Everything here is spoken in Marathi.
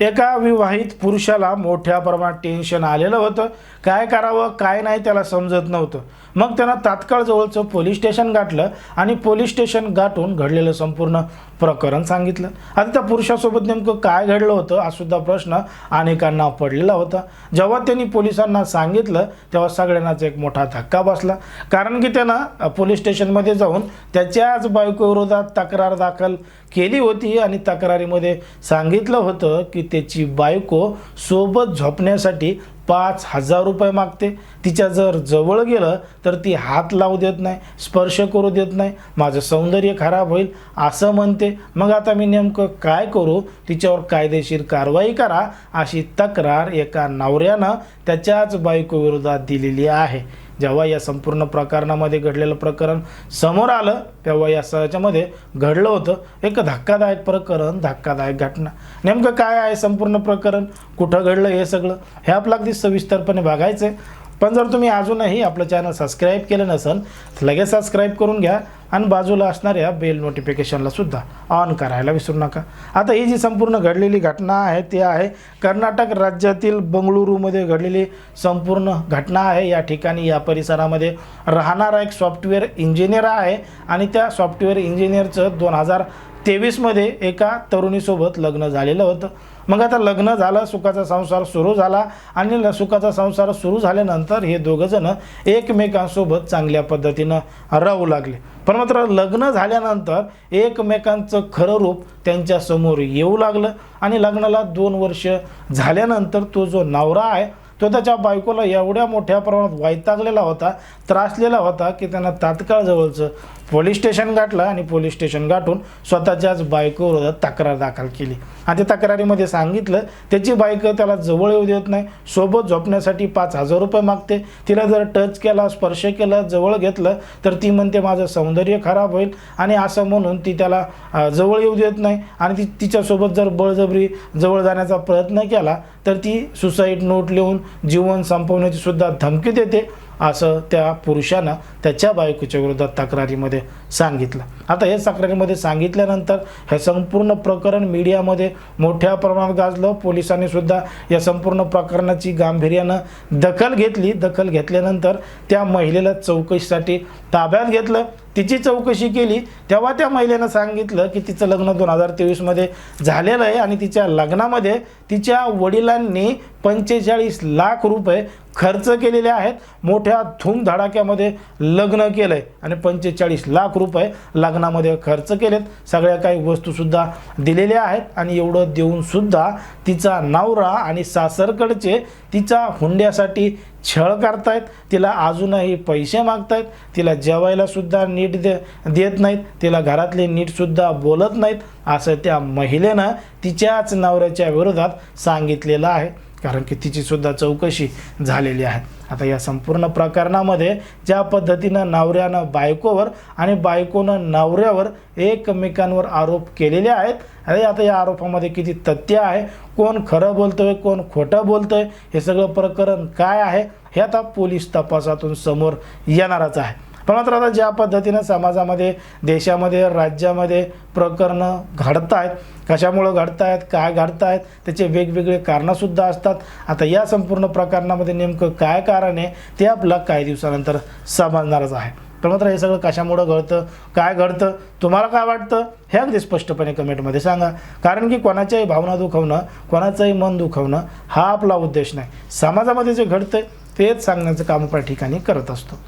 एका विवाहित पुरुषाला मोठ्या प्रमाणात टेन्शन आलेलं होतं. काय करावं काय नाही त्याला समजत नव्हतं. मग त्यानं तात्काळ जवळचं पोलीस स्टेशन गाठलं आणि पोलीस स्टेशन गाठून घडलेलं संपूर्ण प्रकरण सांगितलं. आता त्या पुरुषासोबत नेमकं काय घडलं होतं हा सुद्धा प्रश्न अनेकांना पडलेला होता. जेव्हा त्यांनी पोलिसांना सांगितलं तेव्हा सगळ्यांनाच एक मोठा धक्का बसला. कारण की त्यानं पोलीस स्टेशनमध्ये जाऊन त्याच्याच बायकोविरोधात तक्रार दाखल केली होती आणि तक्रारीमध्ये सांगितलं होतं की त्याची बायको सोबत झोपण्यासाठी पाच हजार रुपये मागते. तिच्या जर जवळ गेलं तर ती हात लावू देत नाही स्पर्श करू देत नाही. माझं सौंदर्य खराब होईल असं म्हणते. मग आता मी नेमकं काय करू? तिच्यावर कायदेशीर कारवाई करा अशी तक्रार एका नवऱ्यानं त्याच्याच बायकोविरोधात दिलेली आहे. जेव्हा या संपूर्ण प्रकरणामध्ये घडलेलं प्रकरण समोर आलं तेव्हा या याच्यामध्ये घडलं होतं. एक धक्कादायक प्रकरण धक्कादायक घटना. नेमकं काय आहे संपूर्ण प्रकरण? कुठं घडलं हे सगळं? हे आपलं अगदी सविस्तरपणे बघायचं आहे पण जर तुम्ही अजूनही आपलं चॅनल सबस्क्राईब केलं नसेल तर लगेच सबस्क्राईब करून घ्या आणि बाजूला असणाऱ्या बेल नोटिफिकेशनला सुद्धा ऑन करायला विसरू नका. आता ही जी संपूर्ण घडलेली घटना आहे ती आहे कर्नाटक राज्यातील बंगळुरूमध्ये घडलेली संपूर्ण घटना आहे. या ठिकाणी या परिसरामध्ये राहणारा एक सॉफ्टवेअर इंजिनियर आहे आणि त्या सॉफ्टवेअर इंजिनियरचं दोन हजार तेवीसमध्ये एका तरुणीसोबत लग्न झालेलं होतं. मग आता लग्न झालं सुखाचा संसार सुरू झाला आणि सुखाचा संसार सुरू झाल्यानंतर हे दोघंजणं एकमेकांसोबत चांगल्या पद्धतीनं राहू लागले. पण मात्र लग्न झाल्यानंतर एकमेकांचं खरं रूप त्यांच्यासमोर येऊ लागलं आणि लग्नाला दोन वर्ष झाल्यानंतर तो जो नवरा आहे तो त्याच्या बायकोला एवढ्या मोठ्या प्रमाणात वैतागलेला होता त्रासलेला होता की त्यांना तात्काळ जवळचं पोलीस स्टेशन गाठलं आणि पोलीस स्टेशन गाठून स्वतःच्याच बायकोविरोधात तक्रार दाखल केली. आणि त्या तक्रारीमध्ये सांगितलं त्याची बायको त्याला जवळ येऊ देत नाही सोबत झोपण्यासाठी पाच हजार रुपये मागते तिला जर टच केला स्पर्श केला जवळ घेतलं तर ती म्हणते माझं सौंदर्य खराब होईल. आणि असं म्हणून ती त्याला जवळ येऊ देत नाही. आणि ती तिच्यासोबत जर बळजबरी जवळ जाण्याचा प्रयत्न केला तर ती सुसाईड नोट लिहून जीवन संपवण्याची सुद्धा धमकी देते. असं त्या पुरुषानं त्याच्या बायकोच्या विरोधात तक्रारीमध्ये सांगितलं. आता हे तक्रारीमध्ये सांगितल्यानंतर हे संपूर्ण प्रकरण मीडियामध्ये मोठ्या प्रमाणात गाजलं. पोलिसांनी सुद्धा या संपूर्ण प्रकरणाची गांभीर्यानं दखल घेतली. दखल घेतल्यानंतर त्या महिलेला चौकशीसाठी ताब्यात घेतलं. तिची चौकशी केली. तेव्हा त्या महिलेनं सांगितलं की तिचं लग्न दोन हजार तेवीसमध्ये झालेलं आहे आणि तिच्या लग्नामध्ये तिच्या वडिलांनी पंचेचाळीस लाख रुपये खर्च केलेले आहेत. मोठ्या धूमधडाक्यामध्ये लग्न केलं आहे आणि पंचेचाळीस लाख रुपये लग्नामध्ये खर्च केलेत. सगळ्या काही वस्तूसुद्धा दिलेल्या आहेत आणि एवढं देऊनसुद्धा तिचा नवरा आणि सासरकडचे तिचा हुंड्यासाठी छळ करतायत. तिला अजूनही पैसे मागतायत. तिला जेवायलासुद्धा नीट दे देत नाहीत. तिला घरातले नीटसुद्धा बोलत नाहीत असं त्या महिलेनं तिच्याच नवऱ्याच्या विरोधात सांगितलेलं आहे. कारण की तिचीसुद्धा चौकशी झालेली आहे. आता या संपूर्ण प्रकरणामध्ये ज्या पद्धतीनं नवऱ्यानं बायकोवर आणि बायकोनं नवऱ्यावर एकमेकांवर आरोप केलेले आहेत अरे आता या आरोपामध्ये किती तथ्य आहे कोण खरं बोलतोय कोण खोटं बोलतोय हे सगळं प्रकरण काय आहे हे आता पोलीस तपासातून समोर येणारच आहे. पण मात्र आता ज्या पद्धतीनं समाजामध्ये देशामध्ये राज्यामध्ये प्रकरणं घडत आहेत कशामुळं घडत आहेत काय घडत आहेत त्याचे वेगवेगळे कारणंसुद्धा असतात. आता या संपूर्ण प्रकरणामध्ये नेमकं काय कारण आहे ते आपलं काही दिवसानंतर समजणारच आहे. तर मात्र हे सगळं कशामुळं घडतं काय घडतं तुम्हाला काय वाटतं हे अगदी स्पष्टपणे कमेंटमध्ये सांगा. कारण की कोणाच्याही भावना दुखवणं कोणाचंही मन दुखवणं हा आपला उद्देश नाही. समाजामध्ये जे घडतं तेच सांगण्याचं काम आपल्या ठिकाणी करत असतो.